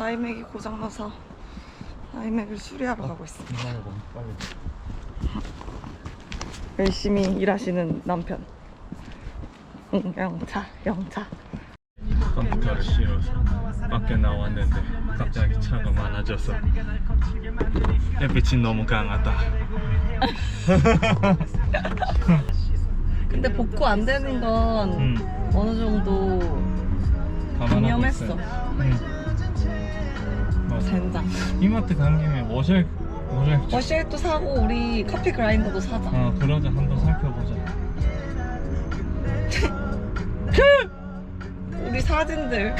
아이맥이 고장나서 아이맥을 수리하러 가고 있습니다. 빨리. 열심히 일하시는 남편. 응, 영차, 영차. 컴퓨터를 씌워서 밖에 나왔는데 갑자기 차가 많아져서 햇빛이 너무 강하다. 근데 복구 안 되는 건 음, 어느 정도 감안하고. 있어요. 음. 맞아. 젠장. 이마트 간 김에 워셔 워셔. 워시액도 사고 우리 커피 그라인더도 사자. 어 그러자 한번 살펴보자. 우리 사진들.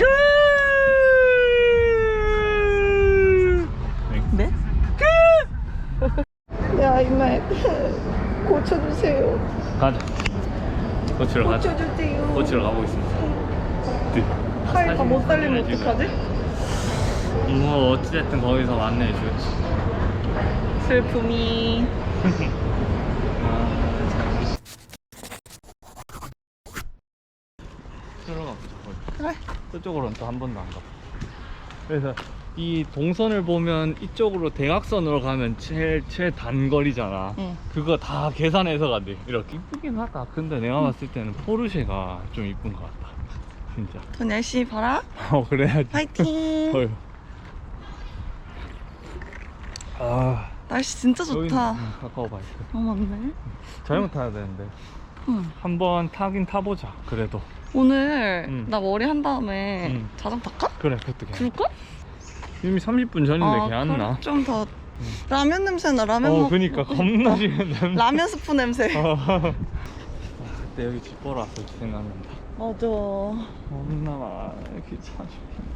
네? 네 아이맥 고쳐주세요. 가자. 고치러 가자. 고쳐주세요. 고치러 가보겠습니다. 네. 하이가 못 사진 어떡하지? 뭐 어찌됐든 거기서 주겠지. 슬픔이. 아, 참. 들어가 보자. 거기. 그래. 저쪽으로는 또 한 번도 안 가봐. 그래서 이 동선을 보면 이쪽으로 대각선으로 가면 제일 제일 단거리잖아. 응. 그거 다 계산해서 간대. 이렇게 이쁘긴 하다. 근데 내가 봤을 때는 포르쉐가 좀 이쁜 것 같다. 진짜. 돈 열심히 벌어. 어 그래야지. 파이팅. 어휴. 아 날씨 진짜 여기는, 좋다. 응, 가까워 봐. 어 맞네. 자전거 타야 되는데 응. 한번 타긴 타보자. 그래도 오늘 응. 나 머리 한 다음에 응. 자전거 탈까? 그래 그것도 괜찮아. 그럴까? 이미 30분 전인데 걔안 나. 좀 더 라면 냄새 나. 라면 어 먹. 그니까 겁나 지금 냄새. 라면 스프 냄새. 어. 아, 그때 여기 집 보러 왔을 때 생각난다. 맞아. 겁나 막 귀찮아.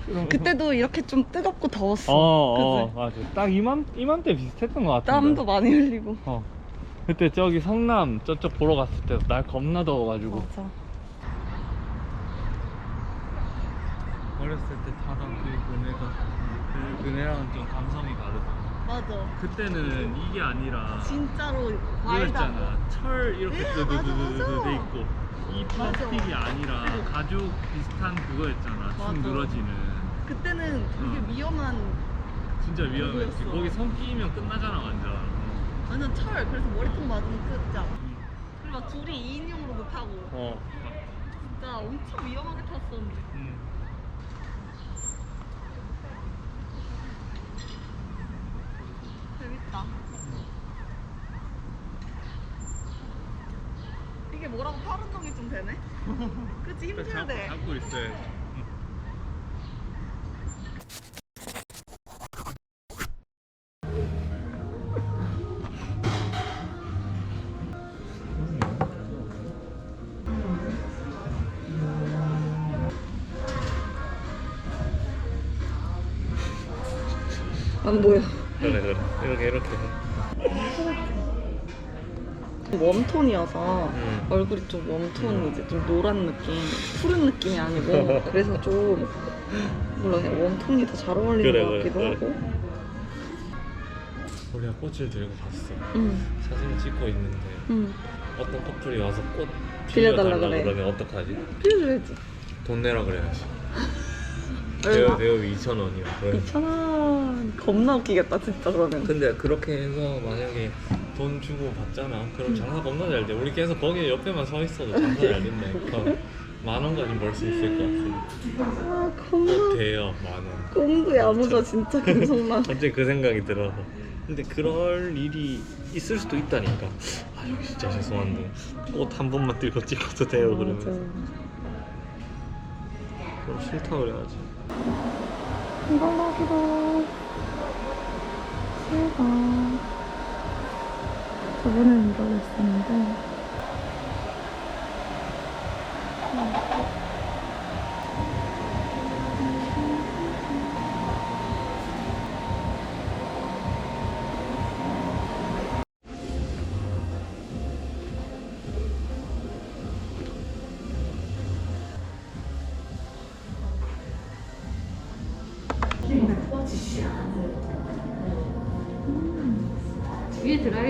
이러면서. 그때도 이렇게 좀 뜨겁고 더웠어. 어, 어, 그치? 맞아. 딱 이맘 이맘때 비슷했던 것 같은데. 땀도 많이 흘리고. 어. 그때 저기 성남 저쪽 보러 갔을 때 날 겁나 더워가지고. 맞아. 어렸을 때 타던 그 그네가 그 그네랑은 좀 감성이 다르다. 맞아. 그때는 이게 아니라 진짜로 이거였잖아. 철 이렇게 네, 드드드드드 맞아. 돼 있고 이 플라스틱이 아니라 가죽 비슷한 그거였잖아. 맞아. 축 늘어지는. 그때는 되게 응. 위험한 진짜 위험했지. 거기 손 끼면 끝나잖아 완전. 완전 철. 그래서 머리통 맞으면 끝장. 그리고 막 둘이 2인용으로도 타고. 어. 진짜 엄청 위험하게 탔었는데. 음. 재밌다. 이게 뭐라고 팔 운동이 좀 되네? 그치 힘들대. 잡 고 있어야지. 응. 안 보여. 그래 그래 이렇게 이렇게. 웜톤이어서 음. 얼굴이 좀 웜톤이지 좀 노란 느낌 푸른 느낌이 아니고 그래서 좀 몰라 그냥 웜톤이 더 잘 어울리는 그래, 것 그래, 같기도 그래. 하고 우리가 꽃을 들고 갔어. 응, 사진 찍고 있는데 응. 어떤 커플이 와서 꽃 빌려달라 빌려달라 그래. 그러면 어떡하지? 빌려줘야지 돈 내라 그래야지. 얼마? 대여 대여비 2천 원이야. 그래. 2,000원 겁나 웃기겠다 진짜 그러면 근데 그렇게 해서 만약에 돈 주고 받잖아. 그럼 음. 장사 겁나 잘 돼. 우리 계속 거기 옆에만 서 있어도 장사 잘 된다니까. 만 원까지 벌 수 있을 것 같아. 아꽃 겁나 대여 만 원. 꿈도 야무져 진짜 김성남 갑자기 그 생각이 들어서. 근데 그럴 일이 있을 수도 있다니까. 아 여기 진짜 죄송한데 꽃 한 번만 들고 찍어도 돼요 그러면서. 그럼 싫다 그래야지. 건강하기도 새해가 이러고 있었는데. 뒤에 드라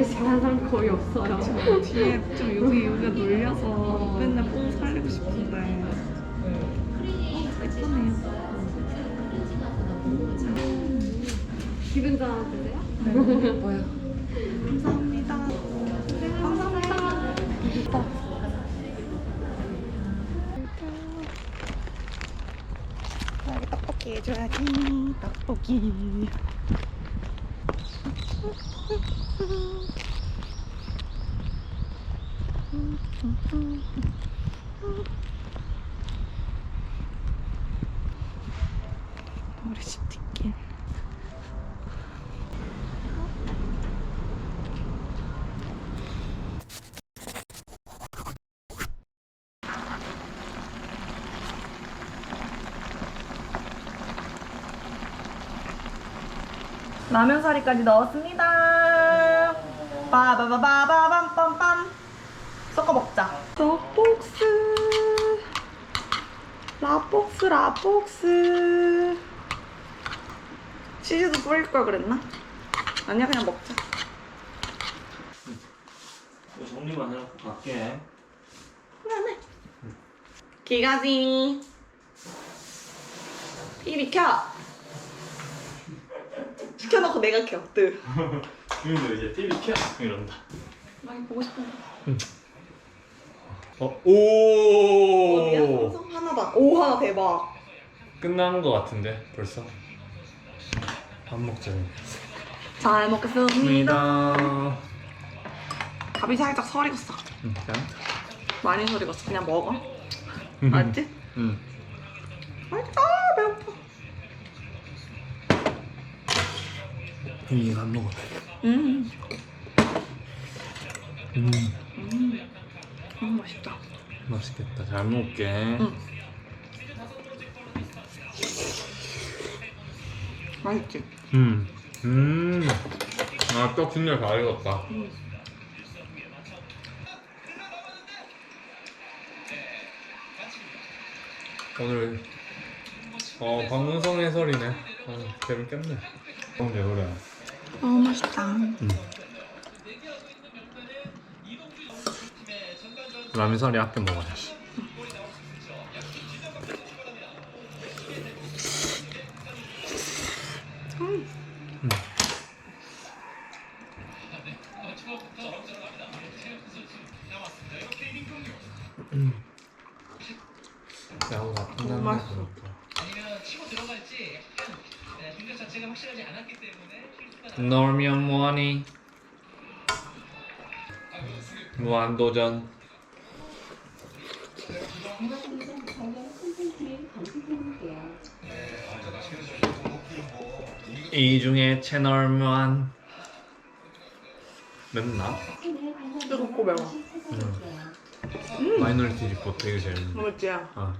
시간 사람 거의 없어요. 뒤에 좀 여기 여기가 놀려서 맨날 뽕 살리고 싶은데 예쁘네요 기분 전환되세요? 뭐야? 감사합니다. 감사합니다. 여기 떡볶이 해줘야지. 떡볶이. 우리 집 뒷길. 라면 사리까지 넣었습니다. 빠바바바바밤빰빰 섞어 먹자. 떡복스 라복스 라복스 치즈도 뿌릴 걸 그랬나? 아니야 그냥 먹자. 이거 정리만 해놓고 갈게. 그러네. 기가지. TV 켜. 시켜놓고 내가 켜. 뜨. 지금도 이제 TV 켜 이런다. 많이 보고 싶은데. 어, 어디야? 오. 삼성 하나다. 오 하나 대박. 끝난 거 같은데 벌써. 밥 먹자. 잘 먹겠습니다. 밥이 살짝 설익었어. 응, 짠. 많이 설익었어. 그냥 먹어. 맞지? 응. 맛있다. 아, 배고파. 이거 안 먹어. 음. 음. 음. 음 맛있다. 맛있겠다. 잘 먹을게. 응. 맛있지? 음. 음. 아, 떡 진짜 잘 익었다. 음. 오늘 어 박문성 해설이네. 어, 재밌겠네. 어, 네 그래. 어 맛있다. 라면 사리 아껴 먹어야지. 무한도전. 이 중에 채널 무한 맵나? 뜨겁고 매워. 응. 마이너리티 리포트 되게 재밌네. 맛있지? 아.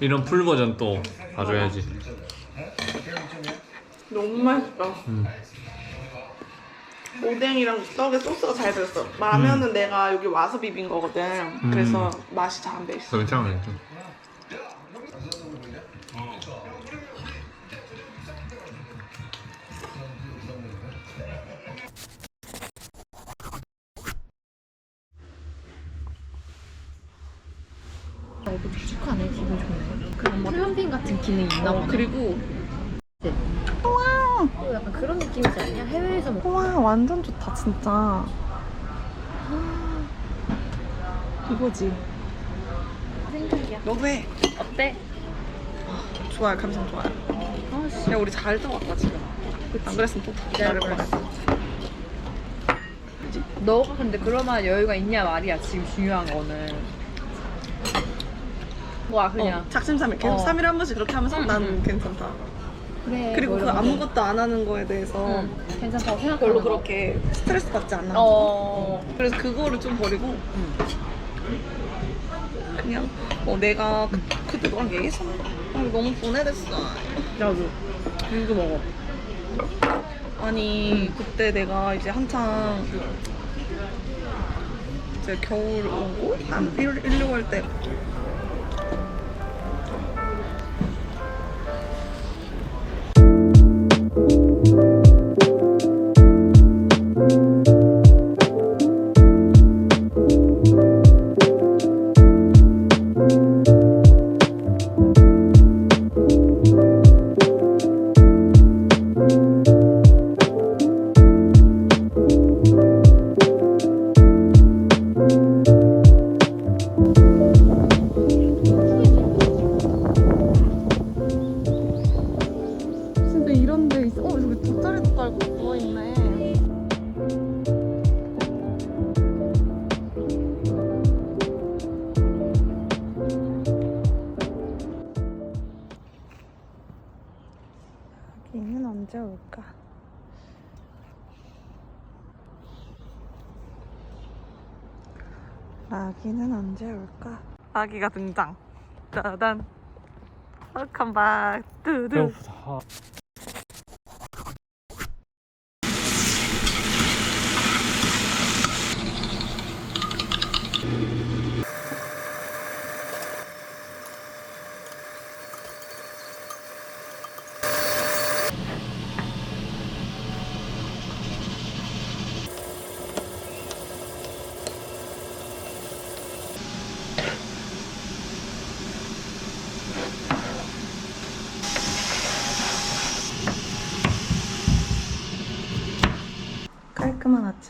이런 풀 버전 또 봐줘야지. 너무 맛있다. 음. 오뎅이랑 떡에 소스가 잘 배었어. 라면은 내가 여기 와서 비빈 거거든. 그래서 맛이 잘 안 배 있어. 괜찮아, 괜찮아. 어, 이거 축축하네 기분 좋네 그런 맛. 플럼핑 같은 기능이 있나 어, 보네 그리고 또 약간 그런 느낌이지 않냐? 해외에서 뭐와 완전 좋다 진짜. 이거지. 생각이야 너도 해. 어때? 좋아요 감성 좋아요. 아씨 야 우리 잘 들어갔다 지금. 안 그랬으면 또 기다릴 뻔했어. 너가 근데 그럴 만한 여유가 있냐 말이야 지금 중요한 거는 뭐야 그냥 어, 작심삼일 계속 어. 3일에 한 번씩 그렇게 하면서 응, 난 응. 괜찮다. 그래 그리고 뭐 그. 아무것도 안 하는 거에 대해서 응, 괜찮다고 생각하는 별로 거. 그렇게 스트레스 받지 않아. 어 그래서 그거를 좀 버리고 응. 그냥 어 내가 그, 그때 너랑 얘기했었나? 아, 너무 분해됐어. 나도 이거 먹어 아니 그때 내가 이제 한창 이제 겨울 오고 한 1, 1, 6월 때 돗자리도 깔고 누워있네. 여기는 언제 올까? 아기는 언제 올까? 아기가 등장. 짜잔. 웰컴 박. 두두. 배고프다.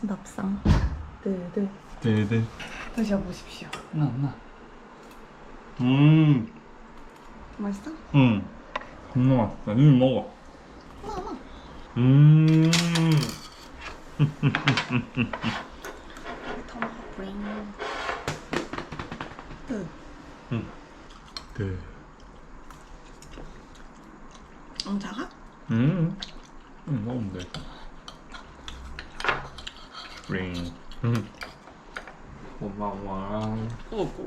밥상. 두두. 네네. 드셔보십시오. 나 나. 음. 맛있어? 응. 겁나 맛있다. 니 먹어. 음. 더 먹어. 브링. 두. 네. 응, 작아? 음. 응, 먹으면 돼. rain. こんばんは。そうこ